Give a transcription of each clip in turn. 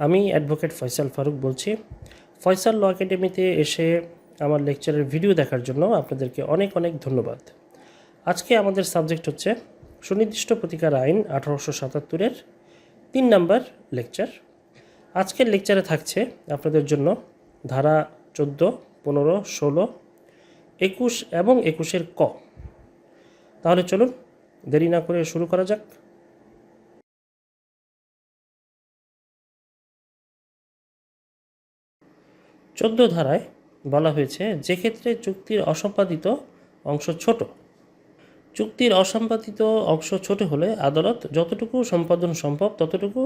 আমি অ্যাডভোকেট ফয়সাল ফারুক বলছি। ফয়সাল ল একাডেমিতে এসে আমার লেকচারের ভিডিও দেখার জন্য আপনাদেরকে অনেক অনেক ধন্যবাদ। আজকে আমাদের সাবজেক্ট হচ্ছে সুনির্দিষ্ট প্রতিকার আইন আঠারোশো সাতাত্তরের তিন নাম্বার লেকচার আজকের লেকচারে থাকছে আপনাদের জন্য ধারা চোদ্দ, পনেরো, ষোলো, একুশ এবং একুশের ক। তাহলে চলুন দেরি না করে শুরু করা যাক। চোদ্দ ধারায় বলা হয়েছে, যে ক্ষেত্রে চুক্তির অসম্পাদিত অংশ ছোট। চুক্তির অসম্পাদিত অংশ ছোট হলে আদালত যতটুকু সম্পাদন সম্ভব, ততটুকু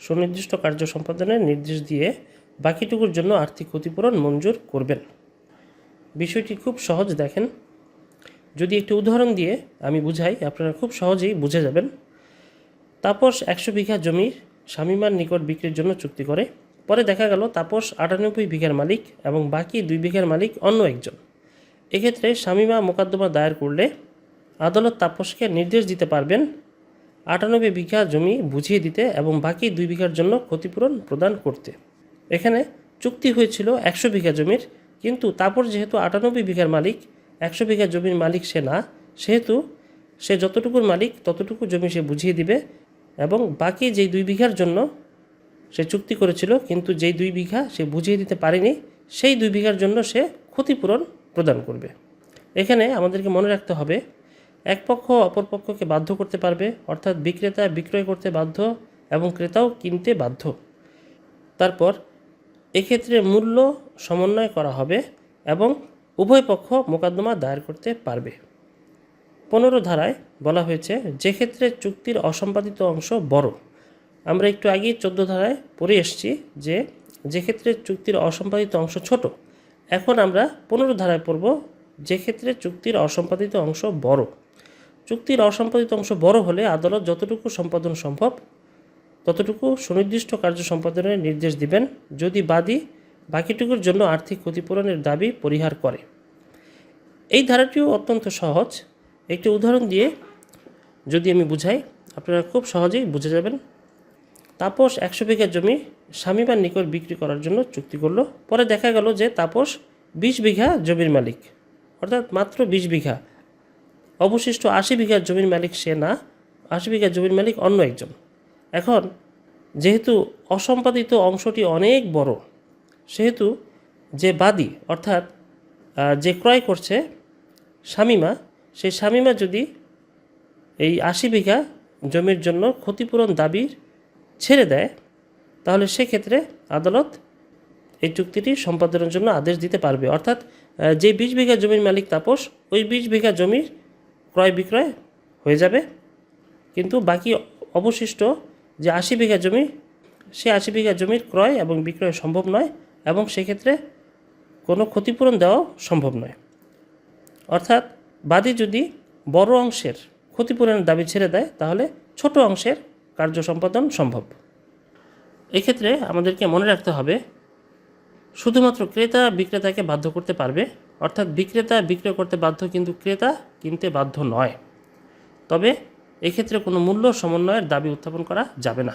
সুনির্দিষ্ট কার্য সম্পাদনের নির্দেশ দিয়ে বাকিটুকুর জন্য আর্থিক ক্ষতিপূরণ মঞ্জুর করবেন। বিষয়টি খুব সহজ দেখেন। যদি একটি উদাহরণ দিয়ে আমি বুঝাই, আপনারা খুব সহজেই বুঝে যাবেন। তাপস একশো বিঘা জমির স্বামীমার নিকট বিক্রির জন্য চুক্তি করে। পরে দেখা গেল তাপস আটানব্বই বিঘার মালিক এবং বাকি দুই বিঘার মালিক অন্য একজন। এক্ষেত্রে স্বামীমা মোকদ্দমা দায়ের করলে আদালত তাপসকে নির্দেশ দিতে পারবেন আটানব্বই বিঘা জমি বুঝিয়ে দিতে এবং বাকি দুই বিঘার জন্য ক্ষতিপূরণ প্রদান করতে। এখানে চুক্তি হয়েছিল একশো বিঘা জমির, কিন্তু তাপস যেহেতু আটানব্বই বিঘার মালিক, একশো বিঘা জমির মালিক সে না, সেহেতু সে যতটুকুর মালিক ততটুকু জমি সে বুঝিয়ে দিবে এবং বাকি যেই দুই বিঘার জন্য সে চুক্তি করেছিল, কিন্তু যেই দুই বিঘা সে বুঝিয়ে দিতে পারেনি, সেই দুই বিঘার জন্য সে ক্ষতিপূরণ প্রদান করবে। এখানে আমাদেরকে মনে রাখতে হবে, এক পক্ষ অপর পক্ষকে বাধ্য করতে পারবে, অর্থাৎ বিক্রেতা বিক্রয় করতে বাধ্য এবং ক্রেতাও কিনতে বাধ্য। তারপর এক্ষেত্রে মূল্য সমন্বয় করা হবে এবং উভয় পক্ষ মোকদ্দমা দায়ের করতে পারবে। পনেরো ধারায় বলা হয়েছে, যে ক্ষেত্রে চুক্তির অসম্পাদিত অংশ বড় আমরা একটু আগে চোদ্দ ধারায় পড়ে এসেছি যে যে ক্ষেত্রে চুক্তির অসম্পাদিত অংশ ছোট, এখন আমরা পনেরো ধারায় পড়ব যে ক্ষেত্রে চুক্তির অসম্পাদিত অংশ বড়। চুক্তির অসম্পাদিত অংশ বড় হলে আদালত যতটুকু সম্পাদন সম্ভব, ততটুকু সুনির্দিষ্ট কার্য সম্পাদনের নির্দেশ দিবেন, যদি বাদী বাকিটুকুর জন্য আর্থিক ক্ষতিপূরণের দাবি পরিহার করে। এই ধারাটিও অত্যন্ত সহজ। একটি উদাহরণ দিয়ে যদি আমি বুঝাই, আপনারা খুব সহজেই বুঝে যাবেন তাপস একশো বিঘা জমি স্বামীবার নিকট বিক্রি করার জন্য চুক্তি করল। পরে দেখা গেল যে তাপস বিশ বিঘা জমির মালিক। অর্থাৎ মাত্র বিশ বিঘা। অবশিষ্ট আশি বিঘা জমির মালিক সে না, আশি বিঘা জমির মালিক অন্য একজন। এখন যেহেতু অসম্পাদিত অংশটি অনেক বড়, সেহেতু যে বাদী অর্থাৎ যে ক্রয় করছে স্বামীমা, সেই স্বামীমা যদি এই আশি বিঘা জমির জন্য ক্ষতিপূরণ দাবির ছেড়ে দেয়, তাহলে সেক্ষেত্রে আদালত এই চুক্তিটি সম্পাদনের জন্য আদেশ দিতে পারবে। অর্থাৎ যে বিশ বিঘা জমির মালিক তাপস, ওই বিশ বিঘা জমির ক্রয় বিক্রয় হয়ে যাবে। কিন্তু বাকি অবশিষ্ট যে আশি বিঘা জমি, সে আশি বিঘা জমির ক্রয় এবং বিক্রয় সম্ভব নয় এবং সেক্ষেত্রে কোনো ক্ষতিপূরণ দেওয়াও সম্ভব নয়। অর্থাৎ, বাদী যদি বড় অংশের ক্ষতিপূরণের দাবি ছেড়ে দেয়, তাহলে ছোট অংশের কার্য সম্পাদন সম্ভব। এক্ষেত্রে আমাদেরকে মনে রাখতে হবে, শুধুমাত্র ক্রেতা বিক্রেতাকে বাধ্য করতে পারবে, অর্থাৎ বিক্রেতা বিক্রয় করতে বাধ্য কিন্তু ক্রেতা কিনতে বাধ্য নয়। তবে এক্ষেত্রে কোনো মূল্য সমন্বয়ের দাবি উত্থাপন করা যাবে না।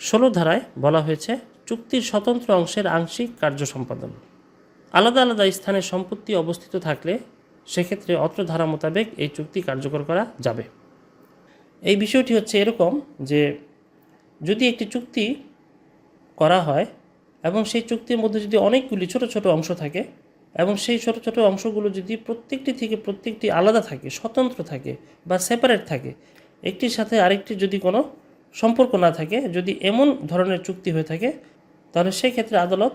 ষোলো ধারায় বলা হয়েছে, চুক্তির স্বতন্ত্র অংশের আংশিক কার্য সম্পাদন। আলাদা আলাদা স্থানে সম্পত্তি অবস্থিত থাকলে সেক্ষেত্রে অত্র ধারা মোতাবেক এই চুক্তি কার্যকর করা যাবে। এই বিষয়টি হচ্ছে এরকম যে যদি একটি চুক্তি করা হয় এবং সেই চুক্তির মধ্যে যদি অনেকগুলি ছোট ছোট অংশ থাকে এবং সেই ছোট ছোট অংশগুলো যদি প্রত্যেকটি থেকে প্রত্যেকটি আলাদা থাকে, স্বতন্ত্র থাকে বা সেপারেট থাকে, একটির সাথে আরেকটি যদি কোনো সম্পর্ক না থাকে, যদি এমন ধরনের চুক্তি হয়ে থাকে, তাহলে সেই ক্ষেত্রে আদালত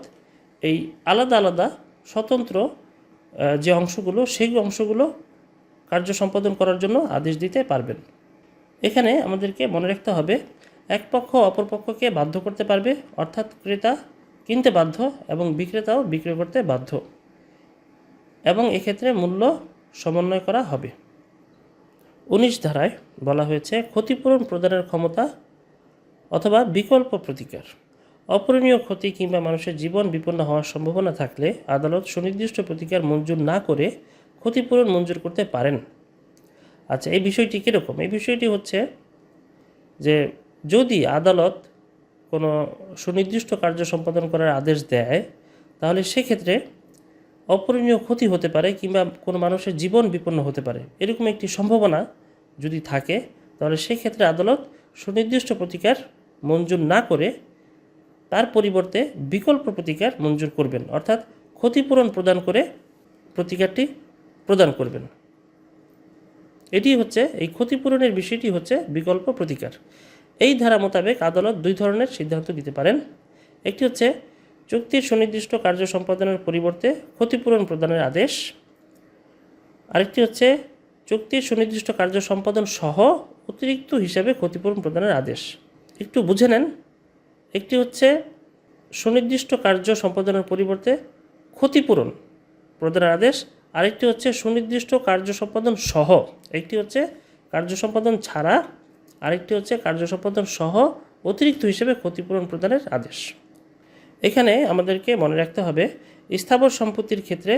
এই আলাদা আলাদা স্বতন্ত্র যে অংশগুলো, সেই অংশগুলো কার্য সম্পাদন করার জন্য আদেশ দিতে পারবেন। এখানে আমাদেরকে মনে রাখতে হবে, এক পক্ষ অপর পক্ষকে বাধ্য করতে পারবে, অর্থাৎ ক্রেতা কিনতে বাধ্য এবং বিক্রেতাও বিক্রয় করতে বাধ্য। এবং এক্ষেত্রে মূল্য সমন্বয় করা হবে। উনিশ ধারায় বলা হয়েছে, ক্ষতিপূরণ প্রদানের ক্ষমতা অথবা বিকল্প প্রতিকার। অপূরণীয় ক্ষতি কিংবা মানুষের জীবন বিপন্ন হওয়ার সম্ভাবনা থাকলে আদালত সুনির্দিষ্ট প্রতিকার মঞ্জুর না করে ক্ষতিপূরণ মঞ্জুর করতে পারেন। আচ্ছা এই বিষয়টি কীরকম? এই বিষয়টি হচ্ছে যে যদি আদালত কোনো সুনির্দিষ্ট কার্য সম্পাদন করার আদেশ দেয়, তাহলে সেক্ষেত্রে অপূরণীয় ক্ষতি হতে পারে কিংবা কোনো মানুষের জীবন বিপন্ন হতে পারে। এরকম একটি সম্ভাবনা যদি থাকে, তাহলে সেক্ষেত্রে আদালত সুনির্দিষ্ট প্রতিকার মঞ্জুর না করে তার পরিবর্তে বিকল্প প্রতিকার মঞ্জুর করবেন। অর্থাৎ ক্ষতিপূরণ প্রদান করে প্রতিকারটি প্রদান করবেন। এটি হচ্ছে, এই ক্ষতিপূরণের বিষয়টি হচ্ছে বিকল্প প্রতিকার। এই ধারা মোতাবেক আদালত দুই ধরনের সিদ্ধান্ত দিতে পারেন। একটি হচ্ছে, চুক্তির সুনির্দিষ্ট কার্য সম্পাদনের পরিবর্তে ক্ষতিপূরণ প্রদানের আদেশ। আরেকটি হচ্ছে, চুক্তির সুনির্দিষ্ট কার্য সম্পাদন সহ অতিরিক্ত হিসাবে ক্ষতিপূরণ প্রদানের আদেশ। একটু বুঝে নেন। একটি হচ্ছে, সুনির্দিষ্ট কার্য সম্পাদনের পরিবর্তে ক্ষতিপূরণ প্রদানের আদেশ। আরেকটি হচ্ছে সুনির্দিষ্ট কার্য সম্পাদন সহ, একটি হচ্ছে কার্য সম্পাদন ছাড়া, আরেকটি হচ্ছে কার্য সম্পাদন সহ অতিরিক্ত হিসেবে ক্ষতিপূরণ প্রদানের আদেশ। এখানে আমাদেরকে মনে রাখতে হবে, স্থাবর সম্পত্তির ক্ষেত্রে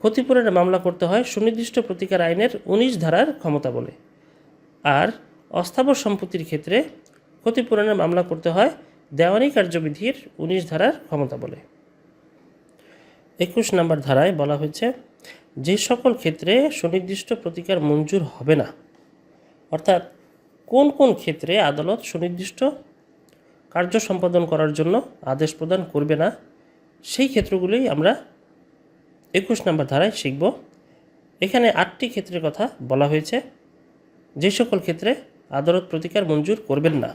ক্ষতিপূরণের মামলা করতে হয় সুনির্দিষ্ট প্রতিকার আইনের উনিশ ধারার ক্ষমতা বলে। আর অস্থাবর সম্পত্তির ক্ষেত্রে ক্ষতিপূরণের মামলা করতে হয় দেওয়ানি কার্যবিধির উনিশ ধারার ক্ষমতা বলে। একুশ নম্বর ধারায় বলা হয়েছে, যে সকল ক্ষেত্রে সুনির্দিষ্ট প্রতিকার মঞ্জুর হবে না, অর্থাৎ কোন কোন ক্ষেত্রে আদালত সুনির্দিষ্ট কার্য সম্পাদন করার জন্য আদেশ প্রদান করবে না, সেই ক্ষেত্রগুলোই আমরা একুশ নম্বর ধারায় শিখব। এখানে আটটি ক্ষেত্রের কথা বলা হয়েছে, যে সকল ক্ষেত্রে আদালত প্রতিকার মঞ্জুর করবেন না।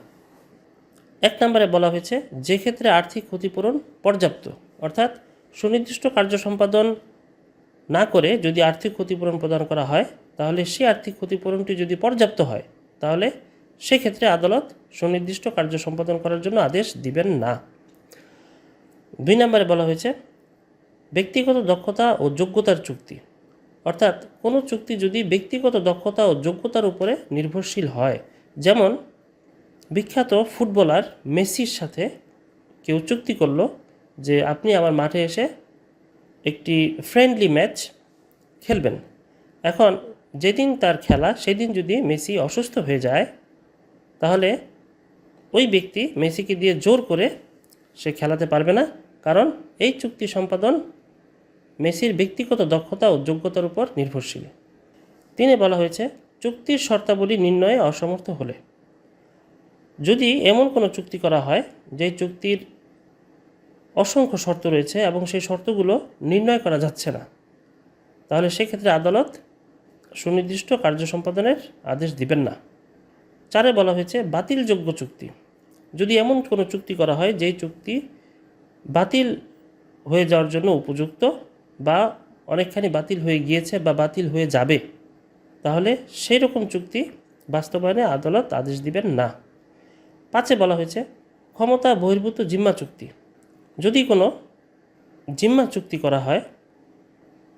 এক নম্বরে বলা হয়েছে, যে ক্ষেত্রে আর্থিক ক্ষতিপূরণ পর্যাপ্ত, অর্থাৎ সুনির্দিষ্ট কার্য সম্পাদন না করে যদি আর্থিক ক্ষতিপূরণ প্রদান করা হয়, তাহলে সেই আর্থিক ক্ষতিপূরণটি যদি পর্যাপ্ত হয়, তাহলে সেক্ষেত্রে আদালত সুনির্দিষ্ট কার্য সম্পাদন করার জন্য আদেশ দিবেন না। দুই নম্বরে বলা হয়েছে, ব্যক্তিগত দক্ষতা ও যোগ্যতার চুক্তি। অর্থাৎ কোনো চুক্তি যদি ব্যক্তিগত দক্ষতা ও যোগ্যতার উপরে নির্ভরশীল হয়, যেমন বিখ্যাত ফুটবলার মেসির সাথে কেউ চুক্তি করল যে আপনি আমার মাঠে এসে একটি ফ্রেন্ডলি ম্যাচ খেলবেন। এখন যেদিন তার খেলা, সেদিন যদি মেসি অসুস্থ হয়ে যায়, তাহলে ওই ব্যক্তি মেসিকে দিয়ে জোর করে সে খেলাতে পারবে না। কারণ এই চুক্তি সম্পাদন মেসির ব্যক্তিগত দক্ষতা ও যোগ্যতার উপর নির্ভরশীল। তিনি বলা হয়েছে, চুক্তির শর্তাবলী নির্ণয়ে অসমর্থ হলে। যদি এমন কোনো চুক্তি করা হয়, যে চুক্তির অসংখ্য শর্ত রয়েছে এবং সেই শর্তগুলো নির্ণয় করা যাচ্ছে না। তাহলে সেক্ষেত্রে আদালত সুনির্দিষ্ট কার্য সম্পাদনের আদেশ দিবেন না। চারে বলা হয়েছে, বাতিলযোগ্য চুক্তি। যদি এমন কোনো চুক্তি করা হয়, যেই চুক্তি বাতিল হয়ে যাওয়ার জন্য উপযুক্ত বা অনেকখানি বাতিল হয়ে গিয়েছে বা বাতিল হয়ে যাবে, তাহলে সেই রকম চুক্তি বাস্তবায়নে আদালত আদেশ দিবেন না। পাঁচে বলা হয়েছে, ক্ষমতা বহির্ভূত জিম্মা চুক্তি। যদি কোনো জিম্মা চুক্তি করা হয়,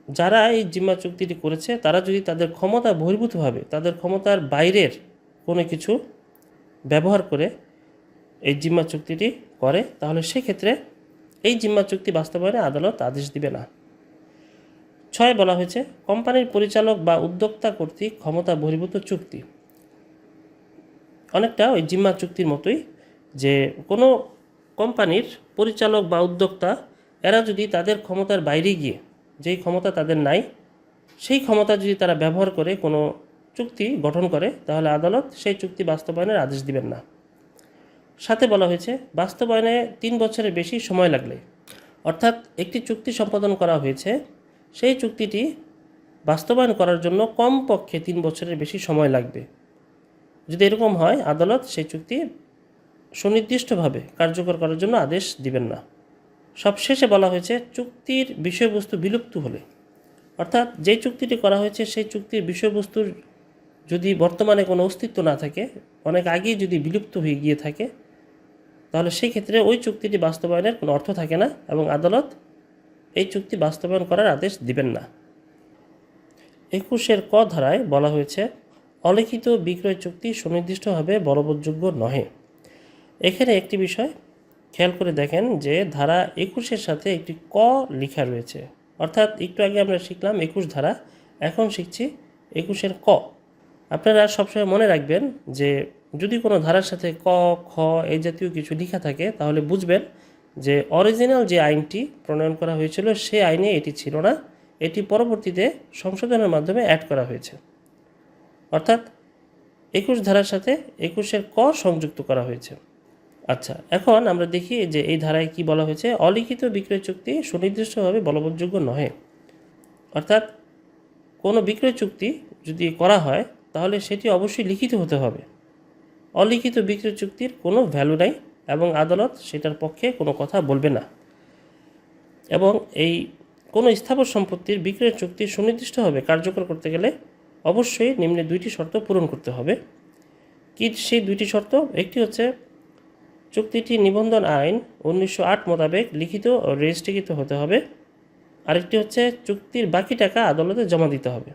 যারা এই জিম্মা চুক্তিটি করেছে, তারা যদি তাদের ক্ষমতা বহির্ভূতভাবে, তাদের ক্ষমতার বাইরের কোনো কিছু ব্যবহার করে এই জিম্মা চুক্তিটি করে, তাহলে সেক্ষেত্রে এই জিম্মা চুক্তি বাস্তবায়নে আদালত আদেশ দিবে না। ছয় বলা হয়েছে, কোম্পানির পরিচালক বা উদ্যোক্তা কর্তৃক ক্ষমতা বহির্ভূত চুক্তি। অনেকটা ওই জিম্মা চুক্তির মতোই যে কোনো কোম্পানির পরিচালক বা উদ্যোক্তা, এরা যদি তাদের ক্ষমতার বাইরে গিয়ে যেই ক্ষমতা তাদের নাই, সেই ক্ষমতা যদি তারা ব্যবহার করে কোনো চুক্তি গঠন করে, তাহলে আদালত সেই চুক্তি বাস্তবায়নের আদেশ দিবেন না। সাথে বলা হয়েছে, বাস্তবায়নে তিন বছরের বেশি সময় লাগলে, অর্থাৎ একটি চুক্তি সম্পাদন করা হয়েছে, সেই চুক্তিটি বাস্তবায়ন করার জন্য কমপক্ষে তিন বছরের বেশি সময় লাগবে। যদি এরকম হয়, আদালত সেই চুক্তি সুনির্দিষ্টভাবে কার্যকর করার জন্য আদেশ দিবেন না। সবশেষে বলা হয়েছে, চুক্তির বিষয়বস্তু বিলুপ্ত হলে। অর্থাৎ যে চুক্তিটি করা হয়েছে, সেই চুক্তির বিষয়বস্তুর যদি বর্তমানে কোনো অস্তিত্ব না থাকে, অনেক আগেই যদি বিলুপ্ত হয়ে গিয়ে থাকে, তাহলে সেই ক্ষেত্রে ওই চুক্তিটি বাস্তবায়নের কোনো অর্থ থাকে না এবং আদালত এই চুক্তি বাস্তবায়ন করার আদেশ দিবেন না। একুশের ক ধারায় বলা হয়েছে, অলিখিত বিক্রয় চুক্তি সুনির্দিষ্টভাবে বলবৎযোগ্য নহে। এখানে একটি বিষয় খেয়াল করে দেখেন যে ধারা একুশের সাথে একটি ক লেখা রয়েছে। অর্থাৎ একটু আগে আমরা শিখলাম একুশ ধারা, এখন শিখছি একুশের ক। আপনারা সবসময় মনে রাখবেন যে যদি কোনো ধারার সাথে ক, খ এই জাতীয় কিছু লেখা থাকে, তাহলে বুঝবেন যে অরিজিনাল যে আইনটি প্রণয়ন করা হয়েছিল সেই আইনে এটি ছিল না। এটি পরবর্তীতে সংশোধনের মাধ্যমে অ্যাড করা হয়েছে। অর্থাৎ একুশ ধারার সাথে একুশের ক সংযুক্ত করা হয়েছে। আচ্ছা এখন আমরা দেখি যে এই ধারায় কি বলা হয়েছে, অলিখিত বিক্রয় চুক্তি সুনির্দিষ্টভাবে বলবৎযোগ্য নহে। অর্থাৎ কোনো বিক্রয় চুক্তি যদি করা হয়, তাহলে সেটি অবশ্যই লিখিত হতে হবে। অলিখিত বিক্রয় চুক্তির কোনো ভ্যালু নাই এবং আদালত সেটার পক্ষে কোনো কথা বলবে না। এবং এই কোনো স্থাবর সম্পত্তির বিক্রয় চুক্তি সুনির্দিষ্টভাবে কার্যকর করতে গেলে অবশ্যই নিম্নে দুইটি শর্ত পূরণ করতে হবে। কি সেই দুইটি শর্ত? একটি হচ্ছে চুক্তিটি নিবন্ধন আইন উনিশশো আট মোতাবেক লিখিত ও রেজিস্ট্রিকৃত হতে হবে। আরেকটি হচ্ছে, চুক্তির বাকি টাকা আদালতে জমা দিতে হবে।